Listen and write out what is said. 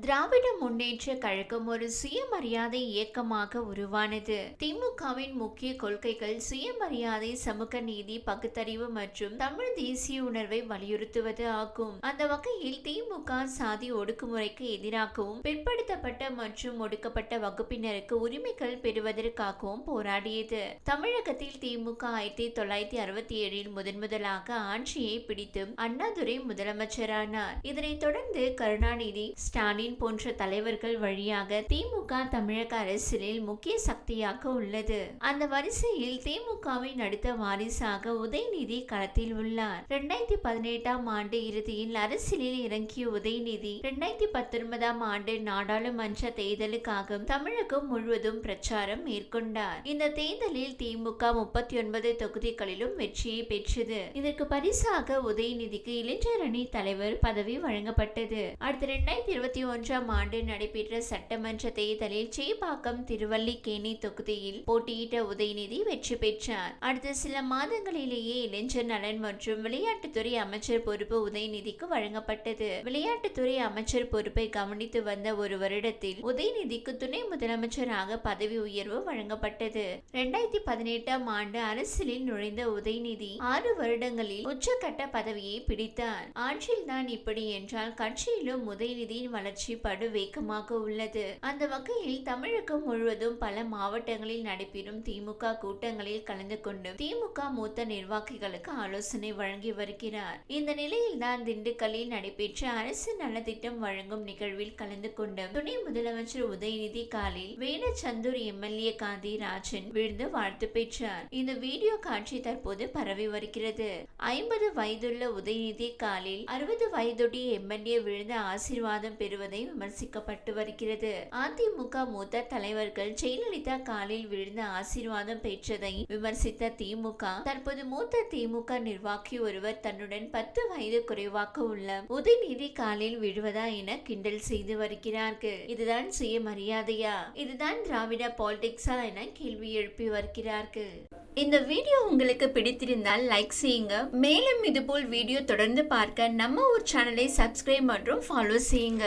திராவிட முன்னேற்ற கழகம் ஒரு சுயமரியாதை இயக்கமாக உருவானது. திமுகவின் முக்கிய கொள்கைகள் சுயமரியாதை சமூக நீதி பகுத்தறிவு மற்றும் தமிழ் தேசிய உணர்வை வலியுறுத்துவது ஆகும். அந்த வகையில் திமுக சாதி ஒடுக்குமுறைக்கு எதிராகவும் பிற்படுத்தப்பட்ட மற்றும் ஒடுக்கப்பட்ட வகுப்பினருக்கு உரிமைகள் பெறுவதற்காகவும் போராடியது. தமிழகத்தில் திமுக ஆயிரத்தி தொள்ளாயிரத்தி அறுபத்தி ஏழில் முதன் முதலாக ஆட்சியை பிடித்து அண்ணாதுரை முதலமைச்சரானார். இதனைத் தொடர்ந்து கருணாநிதி ஸ்டாலின் போன்ற தலைவர்கள் வழியாக திமுக தமிழக அரசியலில் முக்கிய சக்தியாக உள்ளது. அந்த வரிசையில் திமுகவின் அடுத்த வாரிசாக உதயநிதி களத்தில் உள்ளார். இரண்டாயிரத்தி பதினெட்டாம் ஆண்டு இறுதியில் அரசியலில் இறங்கிய உதயநிதி இரண்டாயிரத்தி பத்தொன்பதாம் ஆண்டு நாடாளுமன்ற தேர்தலுக்காக தமிழகம் முழுவதும் பிரச்சாரம் மேற்கொண்டார். இந்த தேர்தலில் திமுக முப்பத்தி ஒன்பது தொகுதிகளிலும் வெற்றியை பெற்றது. இதற்கு பரிசாக உதயநிதிக்கு இளைஞர் அணி தலைவர் பதவி வழங்கப்பட்டது. அடுத்த இரண்டாயிரத்தி இருபத்தி ஒன்றாம் ஆண்டு நடைபெற்ற சட்டமன்ற தேர்தலில் சேப்பாக்கம் திருவல்லிக்கேணி தொகுதியில் போட்டியிட்ட உதயநிதி வெற்றி பெற்றார். அடுத்த சில மாதங்களிலேயே இளைஞர் நலன் மற்றும் விளையாட்டுத்துறை அமைச்சர் பொறுப்பு உதயநிதிக்கு வழங்கப்பட்டது. விளையாட்டுத்துறை அமைச்சர் பொறுப்பை கவனித்து வந்த ஒரு வருடத்தில் உதயநிதிக்கு துணை முதலமைச்சராக பதவி உயர்வு வழங்கப்பட்டது. இரண்டாயிரத்தி பதினெட்டாம் ஆண்டு அரசியலில் நுழைந்த உதயநிதி ஆறு வருடங்களில் உச்சக்கட்ட பதவியை பிடித்தார். ஆட்சியில் தான் இப்படி என்றால் கட்சியிலும் உதயநிதியின் வளர்ச்சி படு வேகமாக உள்ளது. அந்த வகையில் தமிழகம் முழுவதும் பல மாவட்டங்களில் நடைபெறும் திமுக கூட்டங்களில் கலந்து கொண்டு திமுக மூத்த நிர்வாகிகளுக்கு ஆலோசனை வழங்கி வருகிறார். இந்த நிலையில் தான் திண்டுக்கல்லில் நடைபெற்ற அரசு நலத்திட்டம் வழங்கும் நிகழ்வில் கலந்து கொண்டு துணை முதலமைச்சர் உதயநிதி காலில் வேணச்சந்தூர் எம்எல்ஏ காந்தி ராஜன் விழுந்து வாழ்த்து பெற்றார். இந்த வீடியோ காட்சி தற்போது பரவி வருகிறது. ஐம்பது வயதுள்ள உதயநிதி காலில் அறுபது வயதுடைய எம்எல்ஏ விழுந்து ஆசீர்வாதம் பெறுவதை விமர்சிக்கப்பட்டு வருகிறது. அதிமுக மூத்த தலைவர்கள் ஜெயலலிதா காலில் விழுந்த ஆசீர்வாதம் பெற்றதை விமர்சித்த திமுக தற்போது மூத்த திமுக நிர்வாகி ஒருவர் தன்னுடன் பத்து வயது குறைவாக உள்ள உதயநிதி காலில் விழுவதா என கிண்டல் செய்து வருகிறார்கள். இதுதான் சுயமரியாதையா? இதுதான் திராவிட பாலிடிக்ஸா என கேள்வி எழுப்பி வருகிறார்கள். இந்த வீடியோ உங்களுக்கு பிடித்திருந்தால் லைக் செய்யுங்க. மேலும் இதுபோல் வீடியோ தொடர்ந்து பார்க்க நம்ம ஒரு சேனலை சப்ஸ்கிரைப் மற்றும் ஃபாலோ செய்யுங்க.